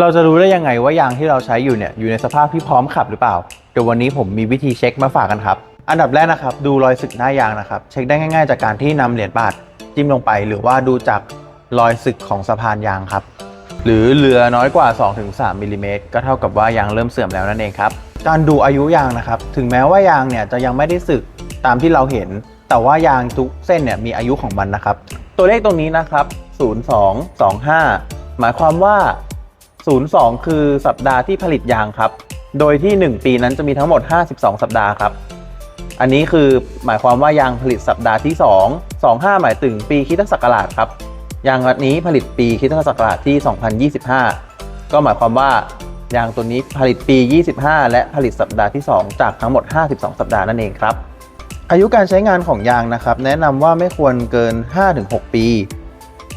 เราจะรู้ได้ยังไงว่ายางที่เราใช้อยู่เนี่ยอยู่ในสภาพที่พร้อมขับหรือเปล่า เดี๋ยววันนี้ผมมีวิธีเช็คมาฝากกันครับ อันดับแรกนะครับ ดูรอยสึกหน้ายางนะครับ เช็คได้ง่ายๆ จากการที่นำเหรียญบาทจิ้มลงไป หรือว่าดูจากรอยสึกของสะพานยางครับ หรือเหลือน้อยกว่า 2-3มิลลิเมตรก็เท่ากับว่ายางเริ่มเสื่อมแล้วนั่นเองครับ การดูอายุยางนะครับ ถึงแม้ว่ายางเนี่ยจะยังไม่ได้สึกตามที่เราเห็น แต่ว่ายางทุกเส้นเนี่ยมีอายุของมันนะครับ ตัวเลขตรงนี้นะครับ 0225 หมายความว่า 02 คือสัปดาห์ที่ผลิตยางครับ โดยที่ 1 ปีนั้นจะมีทั้งหมด 52 สัปดาห์ครับ อันนี้คือหมายความว่ายางผลิตสัปดาห์ที่ 2 25 หมายถึงปีคริสตศักราชครับ ยางอันนี้ผลิตปีคริสตศักราชที่ 2025 ก็หมายความว่ายางตัวนี้ผลิตปี 25 และผลิตสัปดาห์ที่ 2 จากทั้งหมด 52 สัปดาห์นั่นเองครับ อายุการใช้งานของยางนะครับ แนะนำว่าไม่ควรเกิน 5-6 ปี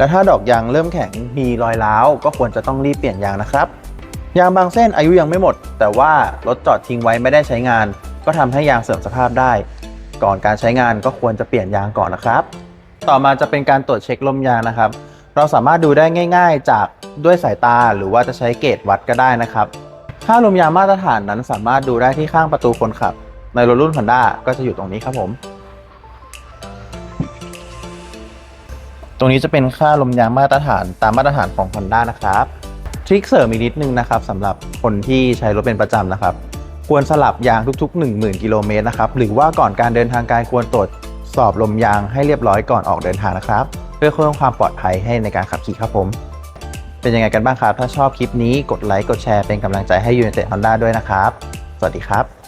และถ้าดอกยางเริ่มแข็งมีรอยร้าวก็ควรจะต้องรีบเปลี่ยนยางนะครับ ยางบางเส้นอายุยังไม่หมด แต่ว่ารถจอดทิ้งไว้ไม่ได้ใช้งาน ก็ทำให้ยางเสื่อมสภาพได้ ก่อนการใช้งานก็ควรจะเปลี่ยนยางก่อนนะครับ ต่อมาจะเป็นการตรวจเช็คลมยางนะครับ เราสามารถดูได้ง่าย ๆ จากด้วยสายตาหรือว่าจะใช้เกจวัดก็ได้นะครับ ค่าลมยางมาตรฐานนั้นสามารถดูได้ที่ข้างประตูคนขับ ในรถรุ่น Honda ก็จะอยู่ตรงนี้ครับผม ตรงนี้จะเป็นค่าลมยางมาตรฐานตามมาตรฐานของ Honda นะครับทริคเสริมอีกนิดนึงนะครับสำหรับคนที่ใช้รถเป็นประจำนะครับ ควรสลับยางทุก ๆ 10,000 กิโลเมตรนะครับหรือว่าก่อนการเดินทางไกลควรตรวจสอบลมยางให้เรียบร้อยก่อนออกเดินทางนะครับ เพื่อเพิ่มความปลอดภัยให้ในการขับขี่ครับผม เป็นยังไงกันบ้างครับ ถ้าชอบคลิปนี้กดไลค์กดแชร์เป็นกำลังใจให้ United Honda ด้วยนะครับ สวัสดีครับ